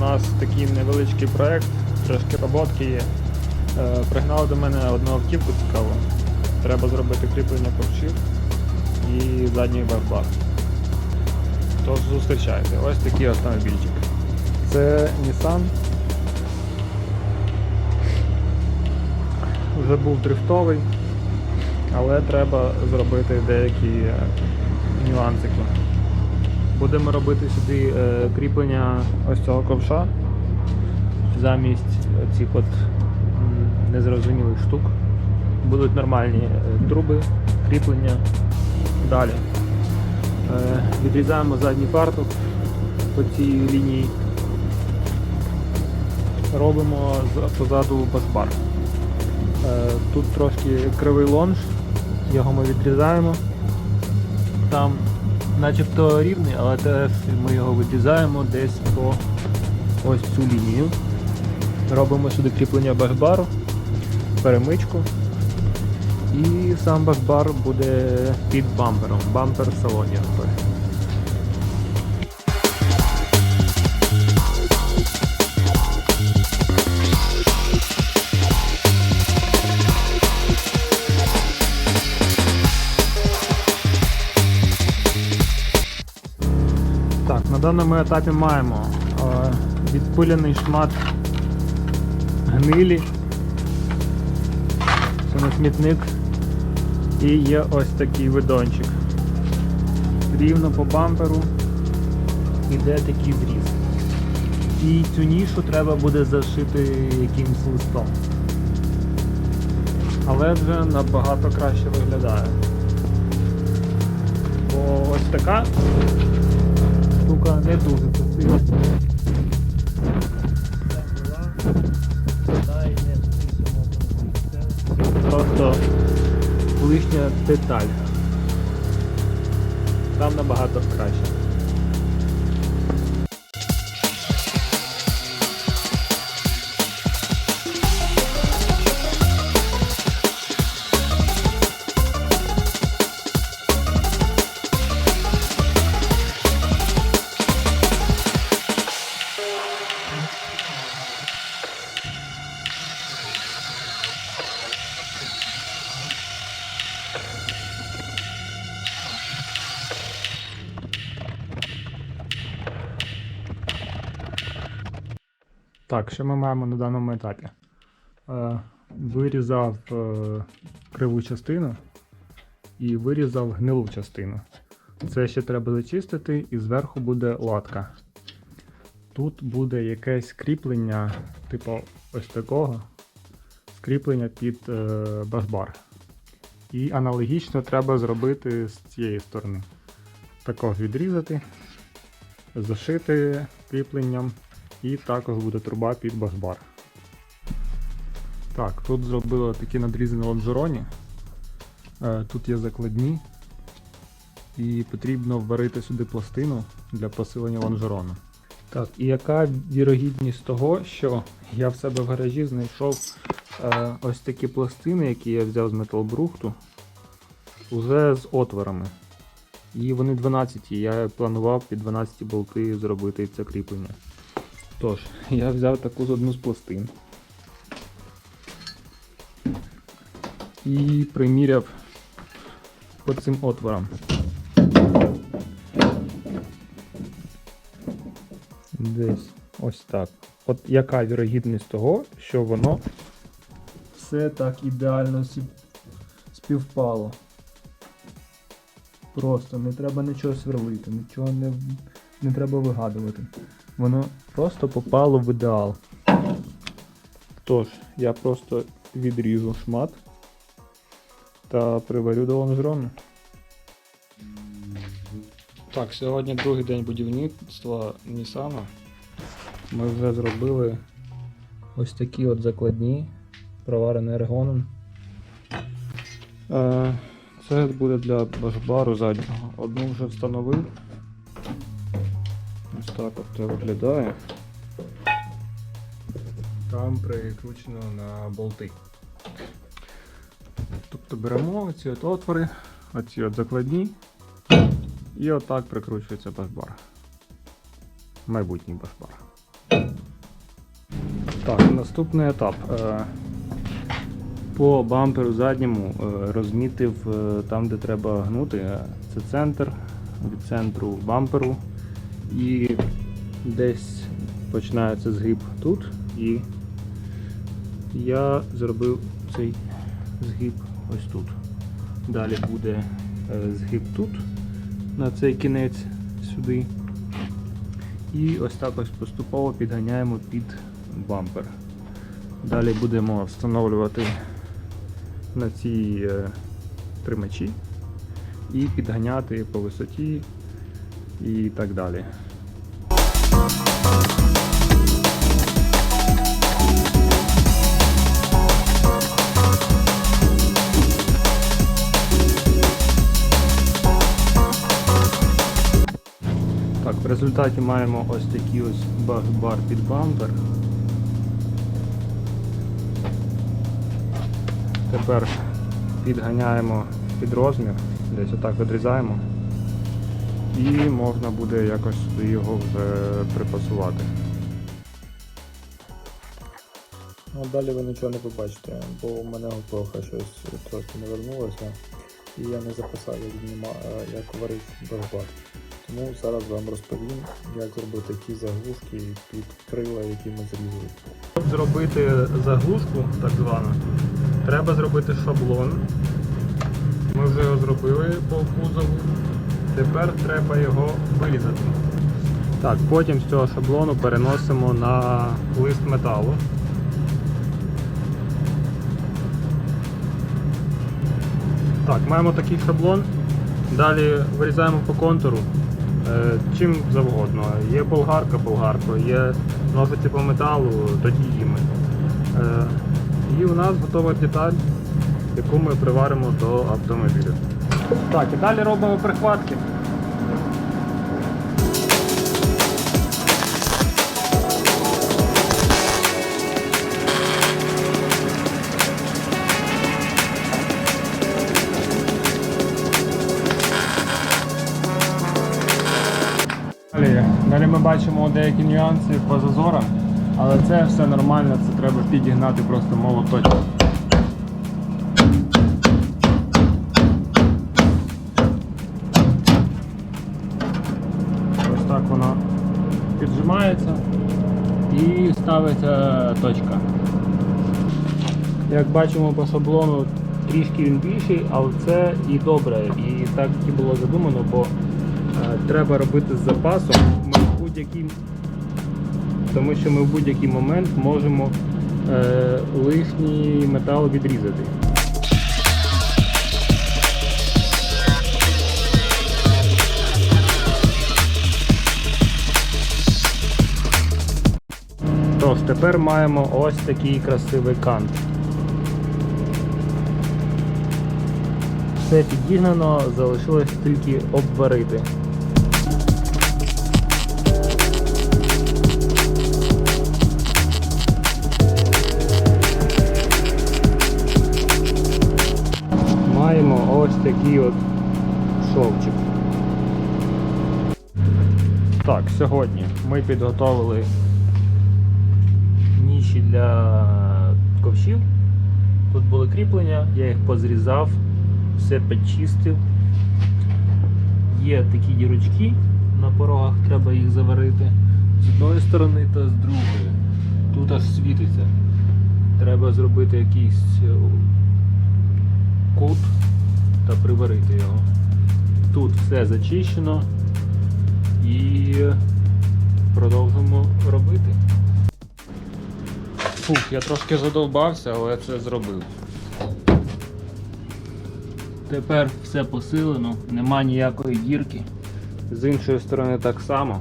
нас такий невеличкий проект, трошки роботки є. Е, Пригнали до мене одну автівку цікаву. Треба зробити кріплення ковшів і задній бак. Тож зустрічайте, ось такий автомобільчик. Це Nissan. Вже був дрифтовий, але треба зробити деякі нюансики. Будемо робити сюди е, кріплення ось цього ковша замість цих от незрозумілих штук. Будуть нормальні е, труби, кріплення. Далі. Е, відрізаємо задній фартук по цій лінії. Робимо позаду башбар. Е, Тут трошки кривий лонж, його ми відрізаємо. Там начебто рівний, але теж ми його витізаємо десь по ось цю лінію. Робимо сюди кріплення башбару, перемичку. І сам башбар буде під бампером. Бампер салоні. Даному етапі маємо е, відпилений шмат гнилі. Це на смітник. І є ось такий видончик. Рівно по бамперу іде такий зріз. І цю нішу треба буде зашити якимось листом. Але вже набагато краще виглядає. Бо ось така штука не дуже. Це Просто лишня деталь. Там набагато краще. Так, що ми маємо на даному етапі? Е, вирізав е, криву частину і вирізав гнилу частину. Це ще треба зачистити, і зверху буде латка. Тут буде якесь кріплення, типу ось такого, скріплення під е, башбар. І аналогічно треба зробити з цієї сторони. Також відрізати, зашити кріпленням. І також буде труба під башбар. Так, тут зробили такі надрізи на лонжероні. Е, Тут є закладні. І потрібно варити сюди пластину для посилення лонжерону. Так, і яка вірогідність того, що я в себе в гаражі знайшов е, ось такі пластини, які я взяв з металобрухту, уже з отворами. І вони 12, я планував під 12 болти зробити це кріплення. Тож, я взяв таку з одну з пластин. І приміряв по цим отворам. Десь ось так. От яка вірогідність того, що воно все так ідеально співпало. Просто не треба нічого сверлити, нічого не, не треба вигадувати. Воно просто попало в ідеал. Тож, я просто відріжу шмат та приварю до лонжерону. Так, сьогодні другий день будівництва Нісана. Ми вже зробили ось такі от закладні, проварені ергоном. Е, Це буде для башбару заднього. Одну вже встановив. Так от виглядає. Там прикручено на болти. Тобто беремо оці от отвори, оці от закладні, і отак прикручується башбар. Майбутній башбар. Так, наступний етап. Е, По бамперу задньому е, розмітив е, там, де треба гнути. Це центр, від центру бамперу. І десь починається згиб тут. І я зробив цей згиб ось тут. Далі буде е, згиб тут, на цей кінець сюди. І ось так ось поступово підганяємо під бампер. Далі будемо встановлювати на ці е, тримачі і підганяти по висоті і так далі. Так, в результаті маємо ось такий ось баг-бар під бампер. Тепер підганяємо під розмір, десь отак відрізаємо. І можна буде якось сюди його вже припасувати. Ну, далі ви нічого не побачите, бо у мене готовка щось трошки не вернулося. І я не записав, як, як варить багбар. Тому зараз вам розповім, як зробити ті заглушки під крила, які ми зрізали. Щоб зробити заглушку, так звану, треба зробити шаблон. Ми вже його зробили по кузову. Тепер треба його вирізати. Так, потім з цього шаблону переносимо на лист металу. Так, маємо такий шаблон. Далі вирізаємо по контуру. Е, Чим завгодно. Є болгарка болгаркою, є ножиці по металу, тоді їми. Е, І у нас готова деталь, яку ми приваримо до автомобіля. Так, і далі робимо прихватки. Ми бачимо деякі нюанси по зазорам, але це все нормально, це треба підігнати просто молоточком. Ось так воно піджимається і ставиться точка. Як бачимо по шаблону, трішки він більший, але це і добре, і так і було задумано, бо е, треба робити з запасом. Будь-який, тому що ми в будь-який момент можемо е, лишній метал відрізати. Тож, тепер маємо ось такий красивий кант. Все підігнано, залишилось тільки обварити. Такий от шовчик. Так, сьогодні ми підготовили ніші для ковшів. Тут були кріплення, я їх позрізав, все підчистив. Є такі дірочки на порогах, треба їх заварити з одної сторони та з другої. Тут аж світиться. Треба зробити якийсь е, та приварити його. Тут все зачищено і продовжимо робити. Фух, я трошки задовбався, але це зробив. Тепер все посилено, нема ніякої дірки. З іншої сторони так само.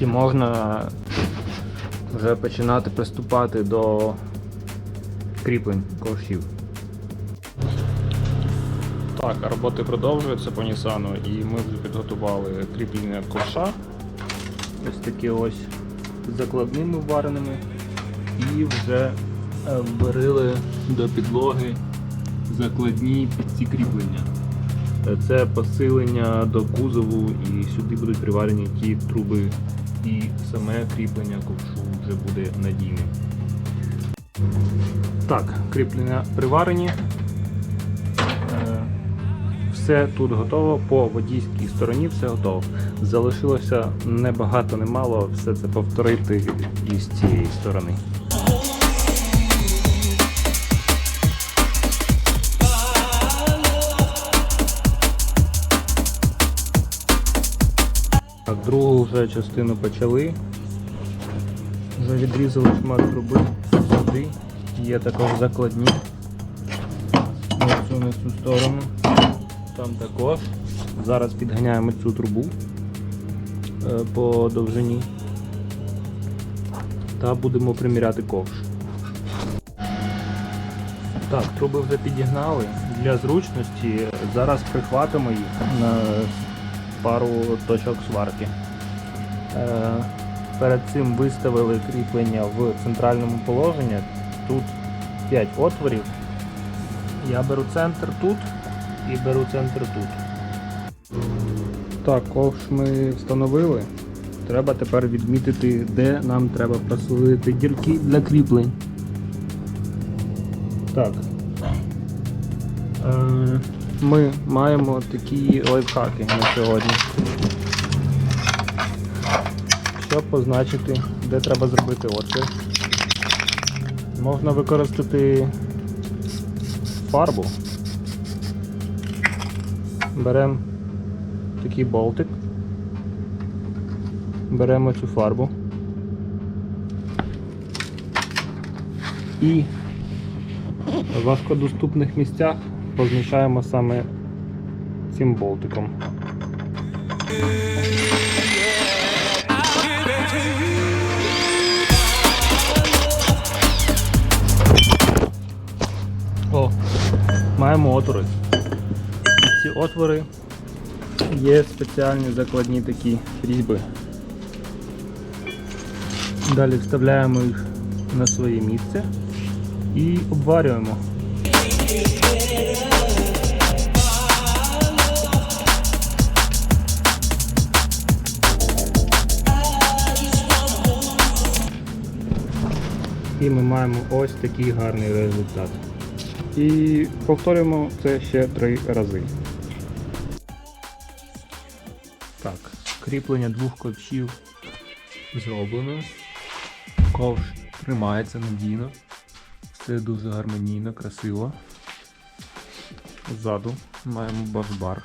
І можна вже починати приступати до кріплень ковшів. Так, роботи продовжуються по Нісану і ми вже підготували кріплення ковша. Ось такі ось закладними вареними і вже е, варили до підлоги закладні під ці кріплення. Е, Це посилення до кузову і сюди будуть приварені ті труби і саме кріплення ковшу вже буде надійним. Так, кріплення приварені. Е, Все тут готово, по водійській стороні все готово. Залишилося небагато, немало, все це повторити і з цієї сторони. Так, другу вже частину почали. Вже відрізали шмат труби сюди. Є також закладні. Оцю на цю сторону. Там також. Зараз підганяємо цю трубу е, по довжині. Та будемо приміряти ковш. Так, труби вже підігнали. Для зручності зараз прихватимо їх на пару точок сварки. Перед цим виставили кріплення в центральному положенні. Тут 5 отворів. Я беру центр тут і беру центр тут. Так, ковш ми встановили. Треба тепер відмітити, де нам треба просверлити дірки для кріплень. Так. Е, ми маємо такі лайфхаки на сьогодні. Щоб позначити, де треба зробити отвір. Можна використати фарбу. Беремо такий болтик. Беремо цю фарбу. І в важкодоступних місцях позначаємо саме цим болтиком. Маємо отвори. Ці отвори є спеціальні закладні такі різьби. Далі вставляємо їх на своє місце і обварюємо. І ми маємо ось такий гарний результат. І повторюємо це ще три рази. Так, кріплення двох ковшів зроблено. Ковш тримається надійно. Все дуже гармонійно, красиво. Ззаду маємо башбар.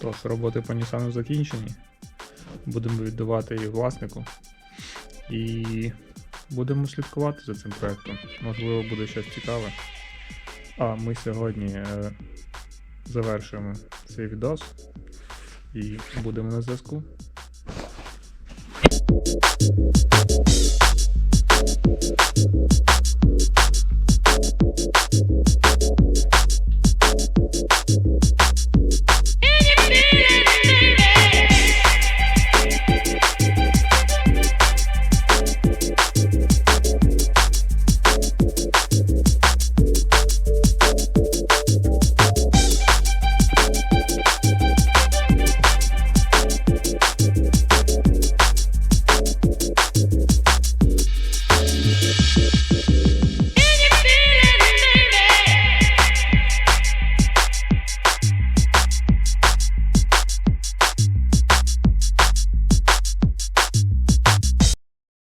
Тож, роботи по Нісану закінчені. Будемо віддавати її власнику. І будемо слідкувати за цим проектом. Можливо, буде щось цікаве. А ми сьогодні е, завершуємо цей відос і будемо на зв'язку.